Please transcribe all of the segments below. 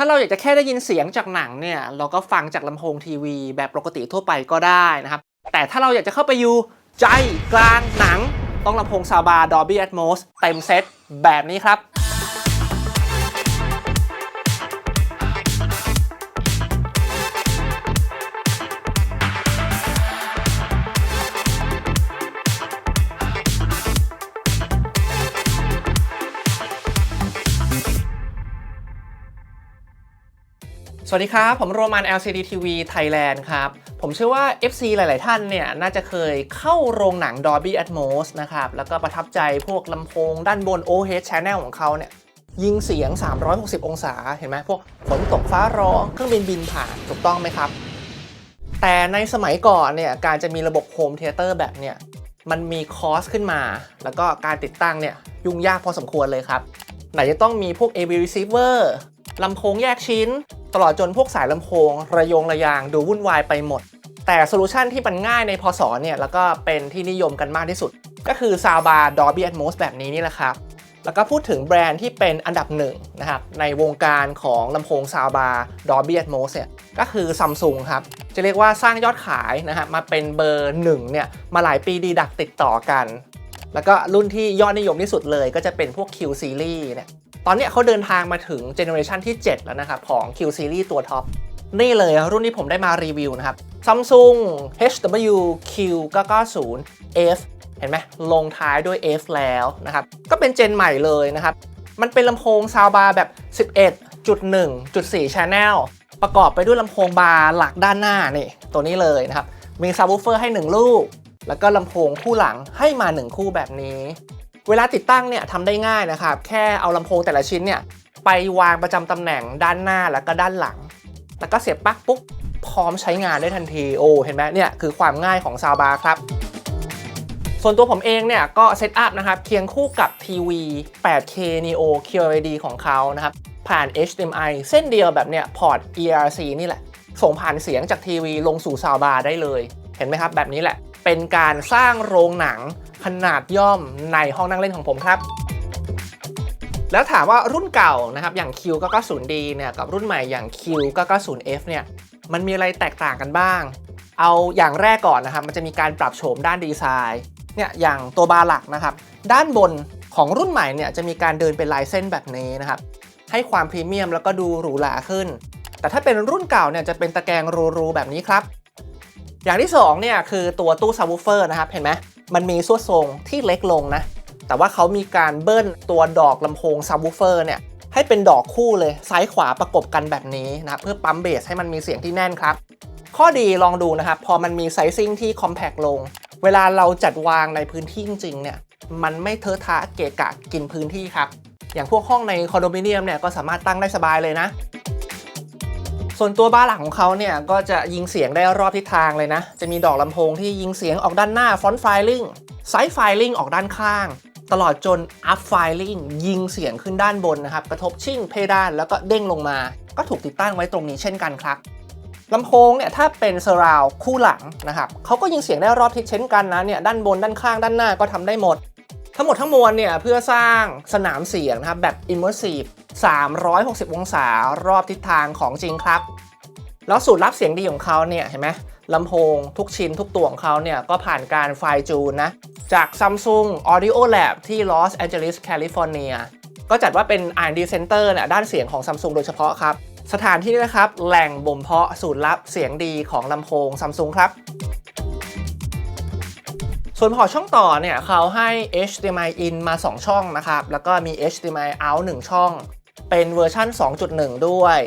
ถ้าเราอยากจะแค่ได้ยินเสียงจากหนังเนี่ยเราก็ฟังจากลำโพงทีวีแบบปกติทั่วไปก็ได้นะครับ แต่ถ้าเราอยากจะเข้าไปอยู่ใจกลางหนัง ต้องลำโพงซาวบา Dolby Atmos เต็มเซตแบบนี้ครับ สวัสดีครับ ผมโรมัน LCD TV Thailand ครับ ผมเชื่อว่า FC หลาย ๆ ท่านเนี่ย น่าจะเคยเข้าโรงหนัง Dolby Atmos นะครับ แล้วก็ประทับใจพวกลำโพงด้านบน OH Channel ของเขาเนี่ย ยิงเสียง 360 องศา เห็นไหมพวกฝนตกฟ้าร้องเครื่องบินบินผ่าน ถูกต้องไหมครับ แต่ในสมัยก่อนเนี่ย การจะมีระบบโฮมเทเตอร์แบบเนี่ย มันมีคอสขึ้นมา แล้วก็การติดตั้งเนี่ยยุ่งยากพอสมควรเลยครับไหนจะต้องมีพวก AV receiver ลำโพงแยกชิ้น ตลอดจนพวกสายลำโพง ระยงระยางดูวุ่นวายไปหมด แต่โซลูชันที่มันง่ายในพศเนี่ยแล้วก็เป็นที่นิยมกันมากที่สุด ก็คือ Soundbar Dolby Atmos แบบนี้นี่แหละครับ แล้วก็พูดถึงแบรนด์ที่เป็นอันดับหนึ่งนะครับในวงการของลำโพง Soundbar Dolby Atmos เนี่ยก็คือ Samsung ครับจะเรียกว่าสร้างยอดขายนะฮะมาเป็นเบอร์หนึ่งเนี่ยมาหลายปีดีดักติดต่อกัน แล้วก็รุ่นที่ยอดนิยมที่สุดเลยก็จะเป็นพวก Q Series เนี่ยตอนนี้เขาเดินทางมาถึงเจเนอเรชันที่ 7 แล้วนะครับ ของ Q Series ตัวท็อปนี่เลยรุ่นที่ผมได้มารีวิวนะครับ Samsung HW Q990 F เห็นไหมลงท้ายด้วย F แล้วนะครับ ก็เป็นเจนใหม่เลยนะครับ มันเป็นลำโพงซาวบาร์แบบ 11.1.4 Channel ประกอบไปด้วยลำโพงบาร์หลักด้านหน้านี่ ตัวนี้เลยนะครับ มีซับวูเฟอร์ให้ 1 ลูก แล้วก็ลำโพงคู่หลังให้มา 1 คู่แบบนี้ เวลาติดตั้งเนี่ยทำได้ง่ายนะครับ แค่เอาลำโพงแต่ละชิ้นเนี่ยไปวางประจำตำแหน่งด้านหน้าแล้วก็ด้านหลัง แล้วก็เสียบปลั๊กปุ๊บพร้อมใช้งานได้ทันทีโอ้เห็นไหมเนี่ยคือความง่ายของซาวบาร์ครับ ส่วนตัวผมเองเนี่ยก็เซตอัพนะครับเคียงคู่กับทีวี 8K Neo QLED ของเขานะครับผ่าน HDMI เส้นเดียวแบบเนี่ยพอร์ต ERC นี่แหละ ส่งผ่านเสียงจากทีวีลงสู่ซาวบาร์ได้เลย เห็นไหมครับแบบนี้แหละ เป็นการสร้างโรงหนังขนาดย่อมในห้องนั่งเล่นของผมครับ แล้วถามว่ารุ่นเก่านะครับอย่าง Q 9 9 0 D เนี่ยกับรุ่นใหม่อย่าง Q 9 9 0 F เนี่ยมันมีอะไรแตกต่างกันบ้าง เอาอย่างแรกก่อนนะครับมันจะมีการปรับโฉมด้านดีไซน์เนี่ยอย่างตัวบาร์หลักนะครับด้านบนของรุ่นใหม่เนี่ยจะมีการเดินเป็นลายเส้นแบบนี้นะครับให้ความพรีเมียมแล้วก็ดูหรูหราขึ้น แต่ถ้าเป็นรุ่นเก่าเนี่ยจะเป็นตะแกรงรูๆแบบนี้ครับ อย่างที่2เนี่ยคือตัวตู้ซับวูเฟอร์นะครับเห็นไหมมันมีส่วนทรงที่เล็กลงนะ แต่ว่าเขามีการเบิ้ลตัวดอกลำโพงซับวูเฟอร์เนี่ยให้เป็นดอกคู่เลยซ้ายขวาประกบกันแบบนี้นะเพื่อปั๊มเบสให้มันมีเสียงที่แน่นครับ ข้อดีลองดูนะครับ พอมันมีไซซิ่งที่คอมแพกลง เวลาเราจัดวางในพื้นที่จริงๆเนี่ยมันไม่เทอะทะเกะกะกินพื้นที่ครับ อย่างพวกห้องในคอนโดมิเนียมเนี่ยก็สามารถตั้งได้สบายเลยนะ ส่วนตัวบ้านหลักของเขาเนี่ยก็จะยิงเสียงได้รอบทิศทางเลยนะ จะมีดอกลำโพงที่ยิงเสียงออกด้านหน้าฟอนต์ไฟลิงไซส์ไฟลิงออกด้านข้าง ตลอดจนอัพไฟลิงยิงเสียงขึ้นด้านบนนะครับ กระทบชิ่งเพดานแล้วก็เด้งลงมา ก็ถูกติดตั้งไว้ตรงนี้เช่นกันครับลำโพงเนี่ยถ้าเป็นเซราวคู่หลังนะครับเขาก็ยิงเสียงได้รอบทิศเช่นกันนะเนี่ยด้านบนด้านข้างด้านหน้าก็ทำได้หมด ทั้งหมดทั้งมวลเนี่ยเพื่อสร้างสนามเสียงนะครับแบบ immersive 360 องศารอบทิศทางของจริงครับ แล้วสูตรลับเสียงดีของเขาเนี่ยเห็นไหมลำโพงทุกชิ้นทุกตัวของเขาเนี่ยก็ผ่านการไฟจูนนะจาก Samsung Audio Lab ที่ลอสแอนเจลิสแคลิฟอร์เนียก็จัดว่าเป็น R&D Center เนี่ยด้านเสียงของ Samsung โดยเฉพาะครับ สถานที่นี้นะครับ แหล่งบ่มเพาะสูตรลับเสียงดีของลำโพง Samsung ครับ ส่วนพอร์ตช่องต่อเนี่ยเขาให้ HDMI in มา 2 ช่องนะครับ แล้วก็มี HDMI out 1 ช่อง เป็นเวอร์ชัน2.1 ด้วย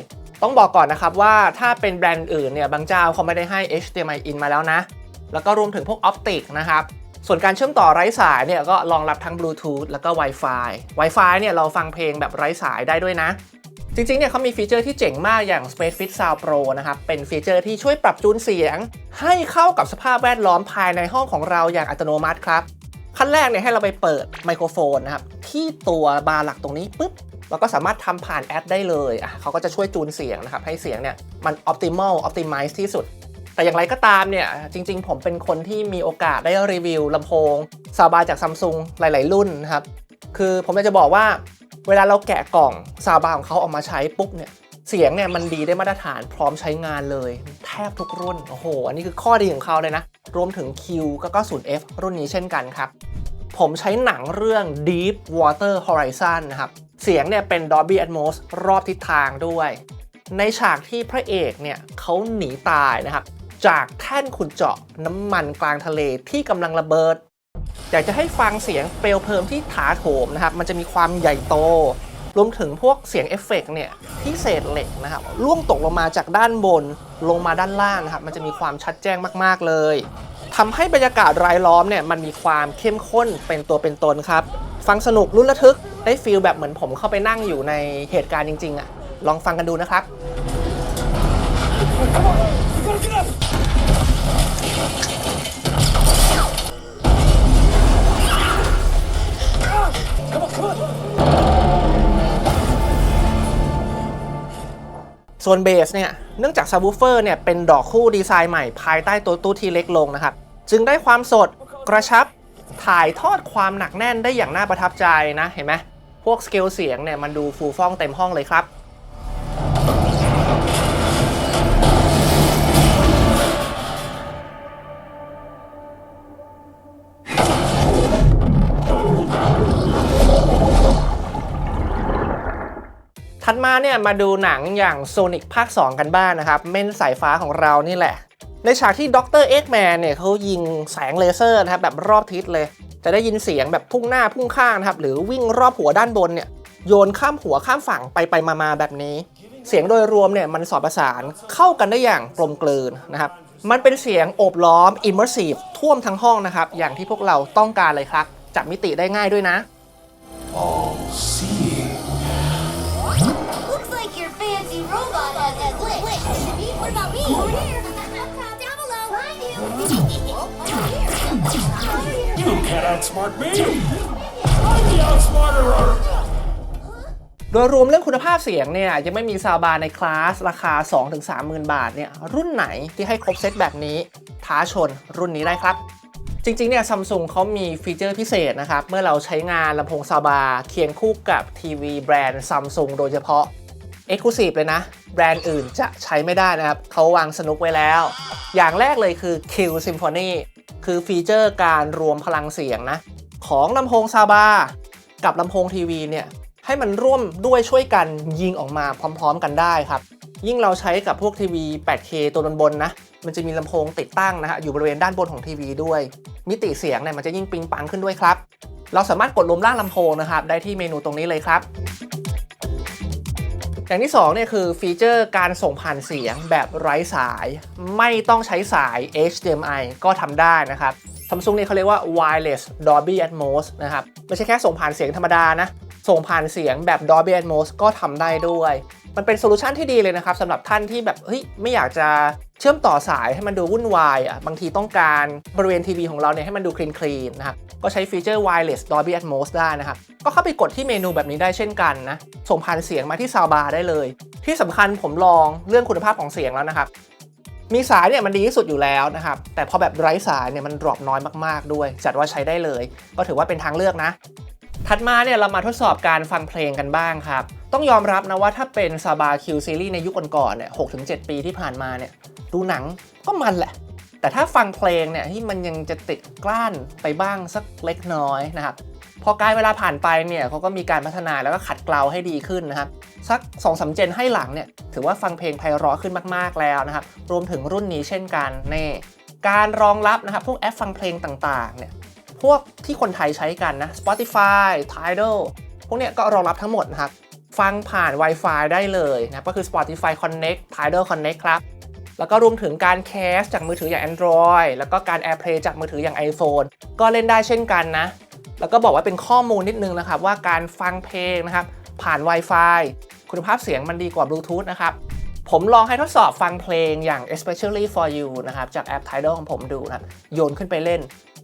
ต้องบอกก่อนนะครับว่าถ้าเป็นแบรนด์อื่นเนี่ยบางเจ้าเขาไม่ได้ให้ HDMI in มาแล้วนะ แล้วก็รวมถึงพวกออปติกนะครับส่วนการเชื่อมต่อไร้สายเนี่ยก็รองรับทั้ง Bluetooth แล้วก็ Wi-Fi Wi-Fi เนี่ยเราฟังเพลงแบบไร้สายได้ด้วยนะ จริงๆ เนี่ยเขามีฟีเจอร์ที่เจ๋งมากอย่าง Space Fit Sound Pro นะครับ เป็นฟีเจอร์ที่ช่วยปรับจูนเสียง ให้เข้ากับสภาพแวดล้อมภายในห้องของเราอย่างอัตโนมัติครับ ขั้นแรกเนี่ยให้เราไปเปิดไมโครโฟนนะครับ ที่ตัวบาร์หลักตรงนี้ปุ๊บ เราก็สามารถทำผ่านแอปได้เลยอะเขาก็จะช่วยจูนเสียงนะครับให้เสียงเนี่ยมัน optimal optimize ที่สุด แต่อย่างไรก็ตามเนี่ยจริง ๆ ผมเป็นคนที่มีโอกาสได้รีวิวลำโพงซาวบาจากซัมซุงหลาย ๆ รุ่นนะครับคือผมอยากจะบอกว่าเวลาเราแกะกล่องซาวบาของเขาออกมาใช้ปุ๊บเนี่ยเสียงเนี่ยมันดีได้มาตรฐานพร้อมใช้งานเลย แทบทุกรุ่น โอ้โห อันนี้คือข้อดีของเขาเลยนะ รวมถึง Q ก็ก็ 0F รุ่นนี้เช่นกันครับ ผมใช้หนังเรื่อง Deep Water Horizon นะครับ เสียงเนี่ยเป็น Dolby Atmos รอบทิศทางด้วย ในฉากที่พระเอกเนี่ยเขาหนีตายนะครับ จากแท่นขุดเจาะน้ำมันกลางทะเลที่กำลังระเบิด อยากจะให้ฟังเสียงเปลวเพลิงที่ถาโถมนะครับ มันจะมีความใหญ่โต รวมถึงพวกเสียงเอฟเฟกต์เนี่ยที่เศษเหล็กนะครับล่วงตกลงมาจากด้านบนลงมาด้านล่างนะครับ มันจะมีความชัดแจ้งมาก ๆ เลยทำให้บรรยากาศรายล้อมเนี่ยมันมีความเข้มข้นเป็นตัวเป็นตนครับ ฟังสนุกรุ่นระทึกได้ฟีลแบบเหมือนผมเข้าไปนั่งอยู่ในเหตุการณ์จริง ๆอะลองฟังกันดูนะครับ ส่วนเบสเนี่ย เนื่องจากซับ w ูเฟอร์เนี่ย เป็นดอกคู่ดีไซน์ใหม่ภายใต้ตัวตู้ที่เล็กลงนะครับ จึงได้ความสดกระชับ ถ่ายทอดความหนักแน่นได้อย่างน่าประทับใจนะ เห็นไหมพวกสเกลเสียงเนี่ยมันดูฟูฟ่องเต็มห้องเลยครับ ถัดมาเนี่ยมาดูหนังอย่าง Sonic ภาค 2 กันบ้างนนะครับ เม่นสายฟ้าของเรานี่แหละ ในฉากที่ด็อกเตอร์เอ็กแมนเนี่ยเขายิงแสงเลเซอร์นะครับแบบรอบทิศเลย จะได้ยินเสียงแบบพุ่งหน้าพุ่งข้างนะครับหรือวิ่งรอบหัวด้านบนเนี่ยโยนข้ามหัวข้ามฝั่งไปไปมามาแบบนี้ เสียงโดยรวมเนี่ยมันสอดประสานเข้ากันได้อย่างกลมกลืนนะครับมันเป็นเสียงโอบล้อม immersive ท่วมทั้งห้องนะครับอย่างที่พวกเราต้องการเลยครับจับมิติได้ง่ายด้วยนะ Looks you. Can't outsmart me! I'm the outsmarterer! โดยรวมเรื่องคุณภาพเสียงเนี่ยยังไม่มีซาวบาร์ในคลาส ราคา 2-30,000 บาทเนี่ยรุ่นไหนที่ให้ครบเซตแบบนี้ ท้าชนรุ่นนี้ได้ครับ จริงๆเนี่ยซัมซุงเขามีฟีเจอร์พิเศษนะครับ เมื่อเราใช้งานลำโพงซาวบาร์เคียงคู่กับทีวีแบรนด์ซัมซุงโดยเฉพาะ e x c l u s i v e เลยนะ แบรนด์อื่นจะใช้ไม่ได้นะครับ เขาวางสนุกไว้แล้ว อย่างแรกเลยคือ Q Symphony คือฟีเจอร์การรวมพลังเสียงนะ ของลำโพงซาบากับลำโพงทีวีเนี่ย ให้มันร่วมด้วยช่วยกันยิงออกมาพร้อมๆกันได้ครับ ยิ่งเราใช้กับพวกทีวี 8K ตัวบนๆนะ มันจะมีลำโพงติดตั้งนะฮะอยู่บริเวณด้านบนของทีวีด้วย มิติเสียงเนี่ยมันจะยิ่งปิงปังขึ้นด้วยครับ เราสามารถกดลมล่างลำโพงนะครับได้ที่เมนูตรงนี้เลยครับ อย่างที่2เนี่ยคือฟีเจอร์การส่งผ่านเสียงแบบไร้สาย ไม่ต้องใช้สาย HDMI ก็ทำได้นะครับซัมซุงเนี่ยเขาเรียกว่า wireless Dolby Atmos นะครับ ไม่ใช่แค่ส่งผ่านเสียงธรรมดานะ ส่งผ่านเสียงแบบ Dolby Atmos ก็ทำได้ด้วย มันเป็นโซลูชันที่ดีเลยนะครับสำหรับท่านที่แบบเฮ้ยไม่อยากจะเชื่อมต่อสายให้มันดูวุ่นวายอะบางทีต้องการบริเวณทีวีของเราเนี่ยให้มันดูคลีนคลีนนะครับก็ใช้ฟีเจอร์ wireless Dolby Atmos ได้นะครับก็เข้าไปกดที่เมนูแบบนี้ได้เช่นกันนะส่งผ่านเสียงมาที่ซาวบาร์ได้เลย ที่สำคัญผมลองเรื่องคุณภาพของเสียงแล้วนะครับมีสายเนี่ยมันดีที่สุดอยู่แล้วนะครับ แต่พอแบบไร้สายเนี่ยมันดรอปน้อยมากๆด้วย จัดว่าใช้ได้เลย ก็ถือว่าเป็นทางเลือกนะ ถัดมาเนี่ยเรามาทดสอบการฟังเพลงกันบ้างครับ ต้องยอมรับนะว่าถ้าเป็นซาบาคิวซีรีส์ในยุคก่อนๆเนี่ยหกถึงเปีที่ผ่านมาเนี่ยดูหนังก็มันแหละ แต่ถ้าฟังเพลงเนี่ยที่มันยังจะติดกล้านไปบ้างสักเล็กน้อยนะครับพอการเวลาผ่านไปเนี่ยเขาก็มีการพัฒนาแล้วก็ขัดเกลาให้ดีขึ้นนะครับ สัก2อสเจนให้หลังเนี่ยถือว่าฟังเพลงไพเราะขึ้นมาก ๆ แล้วนะครับ รวมถึงรุ่นนี้เช่นกันเน่การรองรับนะครับพวกแอปฟังเพลงต่างๆเนี่ย พวกที่คนไทยใช้กันนะ Spotify Tidal พวกเนี้ยก็รองรับทั้งหมดนะครับ ฟังผ่าน Wi-Fi ได้เลยนะก็คือ Spotify Connect Tidal Connect ครับ แล้วก็รวมถึงการแคสจากมือถืออย่าง Android แล้วก็การ AirPlay จากมือถืออย่าง iPhone ก็เล่นได้เช่นกันนะ แล้วก็บอกว่าเป็นข้อมูลนิดนึงนะครับ ว่าการฟังเพลงนะครับ ผ่าน Wi-Fi คุณภาพเสียงมันดีกว่า Bluetooth นะครับผมลองให้ทดสอบฟังเพลงอย่าง especially for you นะครับ จากแอป Tidal ของผมดูนะโยนขึ้นไปเล่น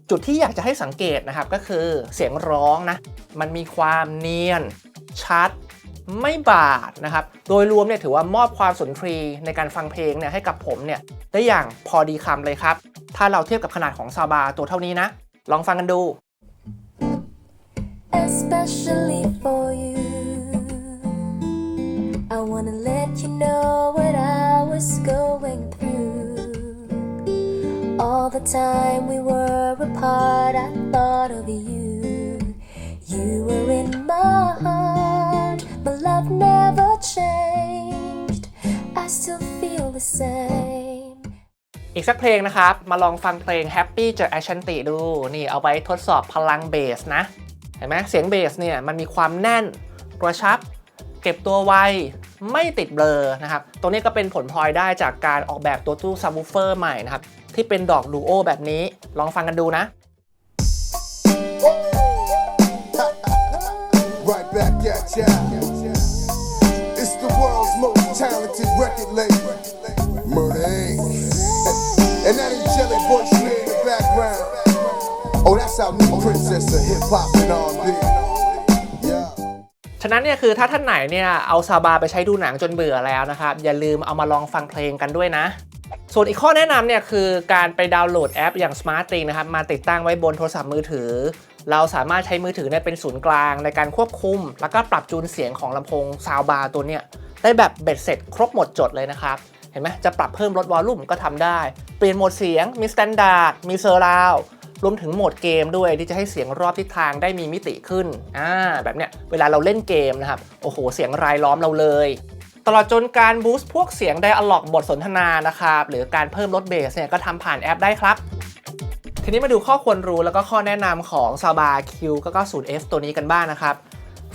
จุดที่อยากจะให้สังเกตนะครับก็คือเสียงร้องนะมันมีความเนียน ชัด ไม่บาดนะครับ โดยรวมเนี่ยถือว่ามอบความสุนทรีในการฟังเพลงเนี่ยให้กับผมเนี่ยได้อย่างพอดีคำเลยครับ ถ้าเราเทียบกับขนาดของซาบาตัวเท่านี้นะ ลองฟังกันดู Especially for you. I wanna let you know what I was going through. All the time we were apart, I thought of you. You were in my heart, my love never changed. I still feel the same. อีกสักเพลงนะครับ มาลองฟังเพลง Happy จาก Ashanti ดู นี่เอาไว้ทดสอบพลังเบสนะ เห็นไหมเสียงเบสเนี่ยมันมีความแน่นกระชับ เก็บตัวไวไม่ติดเบลอนะครับ ตรงนี้ก็เป็นผลพลอยได้จากการออกแบบตัวตู้ซับวูเฟอร์ใหม่นะครับที่เป็นดอกดูโอแบบนี้ ลองฟังกันดูนะ Right back at ya. It's the world's most talented record label, Murder Inc. And that angelic voice you hear in the background. Oh, that's our new princess of hip hop and R&B. Yeah. ฉะนั้นเนี่ยคือถ้าท่านไหนเนี่ยเอาซาบาไปใช้ดูหนังจนเบื่อแล้วนะครับ อย่าลืมเอามาลองฟังเพลงกันด้วยนะ ส่วนอีกข้อแนะนำเนี่ยคือการไปดาวน์โหลดแอปอย่าง Smart t h i n g นะครับมาติดตั้งไว้บนโทรศัพท์มือถือ เราสามารถใช้มือถือเนี่ยเป็นศูนย์กลางในการควบคุม แล้วก็ปรับจูนเสียงของลำโพงซาวบาร์ตัวเนี่ยได้แบบเบ็ดเสร็จครบหมดจดเลยนะครับเห็นไหมจะปรับเพิ่มลดวอลลุ่มก็ทำได้ เปลี่ยนโหมดเสียงมีสแตนดาร์ดมีเซอร์ราวรวมถึงโหมดเกมด้วยที่จะให้เสียงรอบทิศทางได้มีมิติขึ้นอ่าแบบเนี้ยเวลาเราเล่นเกมนะครับโอ้โหเสียงรายล้อมเราเลย ตลอดจนการบูสต์พวกเสียงไดอะล็อกบทสนทนานะครับหรือการเพิ่มลดเบสเนี่ยก็ทำผ่านแอปได้ครับ ทีนี้มาดูข้อควรรู้แล้วก็ข้อแนะนำของ s a b a Q ก็ก็ 0F ตัวนี้กันบ้างนะครับ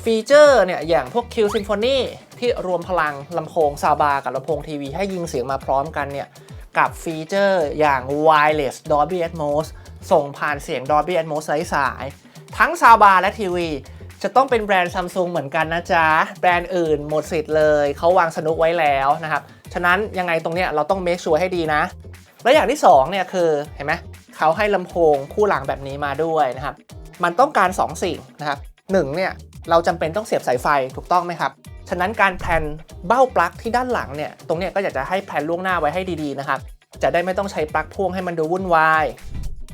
ฟีเจอร์เนี่ยอย่างพวก Q Symphony ที่รวมพลังลำโพง s a b a กับลำโพงทีวีให้ยิงเสียงมาพร้อมกันเนี่ยกับฟีเจอร์อย่าง Wireless Dolby Atmos ส่งผ่านเสียง Dolby Atmos ไร้สาย ทั้ง s a b a และทีวี จะต้องเป็นแบรนด์ Samsung เหมือนกันนะจ๊ะ แบรนด์อื่นหมดสิทธิ์เลยเขาวางสนุกไว้แล้วนะครับ ฉะนั้นยังไงตรงเนี้ยเราต้อง make sure ให้ดีนะ และอย่างที่2เนี่ยคือเห็นไหมเขาให้ลำโพงคู่หลังแบบนี้มาด้วยนะครับ มันต้องการ 2 สิ่งนะครับหนึ่งเนี่ยเราจำเป็นต้องเสียบสายไฟถูกต้องไหมครับ ฉะนั้นการแพลนเบ้าปลั๊กที่ด้านหลังเนี่ยตรงเนี้ยก็อยากจะให้แพลนล่วงหน้าไว้ให้ดีๆนะครับจะได้ไม่ต้องใช้ปลั๊กพ่วงให้มันดูวุ่นวาย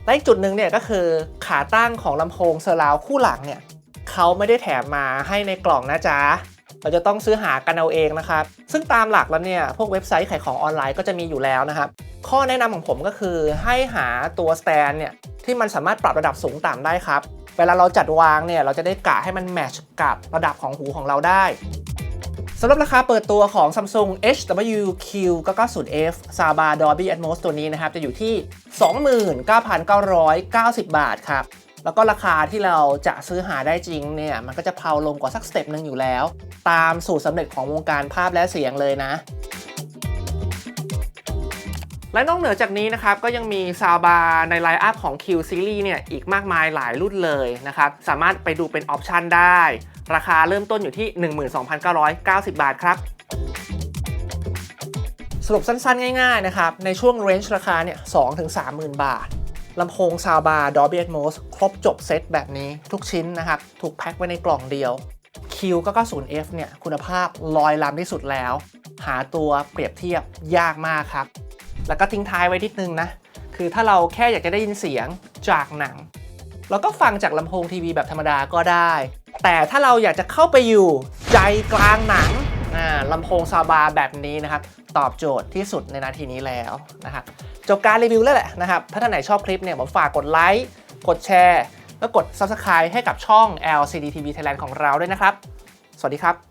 และอีกจุดหนึ่งเนี่ยก็คือขาตั้งของลำโพงเซอร์ราวคู่หลังเนี่ย เขาไม่ได้แถมมาให้ในกล่องนะจ๊ะเราจะต้องซื้อหากันเอาเองนะครับ ซึ่งตามหลักแล้วเนี่ย พวกเว็บไซต์ขายของออนไลน์ก็จะมีอยู่แล้วนะครับ ข้อแนะนำของผมก็คือให้หาตัวสแตนเนี่ย ที่มันสามารถปรับระดับสูงต่ำได้ครับ เวลาเราจัดวางเนี่ย เราจะได้กะให้มันแมทช์กับระดับของหูของเราได้สำหรับราคาเปิดตัวของ Samsung HWQ 990F s a b a Dolby Atmos ตัวนี้นะครับ จะอยู่ที่ 29,990 บาทครับ แล้วก็ราคาที่เราจะซื้อหาได้จริงเนี่ยมันก็จะเพาลงกว่าสักสเต็ปหนึ่งอยู่แล้ว ตามสูตรสำเร็จของวงการภาพและเสียงเลยนะและนอกเหนือจากนี้นะครับก็ยังมีซาวบาร์ในไลน์อัพของ Q Series เนี่ยอีกมากมายหลายรุ่นเลยนะครับสามารถไปดูเป็นออปชันได้ ราคาเริ่มต้นอยู่ที่ 12,990 บาทครับ สรุปสั้นๆ ง่ายๆนะครับในช่วงเรนจ์ราคาเนี่ย2-30,000 บาท ลำโพงซาวบาร์ Dolby Atmos ครบจบเซตแบบนี้ทุกชิ้นนะครับ ถูกแพ็คไว้ในกล่องเดียว Q ก็ 90F เนี่ยคุณภาพลอยล้ำที่สุดแล้ว หาตัวเปรียบเทียบยากมากครับ แล้วก็ทิ้งท้ายไว้นิดนึงนะ คือถ้าเราแค่อยากจะได้ยินเสียงจากหนัง เราก็ฟังจากลำโพงทีวีแบบธรรมดาก็ได้ แต่ถ้าเราอยากจะเข้าไปอยู่ใจกลางหนัง อ่าลำโพงซาบาแบบนี้นะครับ ตอบโจทย์ที่สุดในนาทีนี้แล้วนะครับจบการรีวิวแล้วแหละนะครับ ถ้าท่านไหนชอบคลิปเนี่ยผมฝากกดไลค์กดแชร์ แล้วกด Subscribe ให้กับช่อง LCD TV Thailand ของเราด้วยนะครับ สวัสดีครับ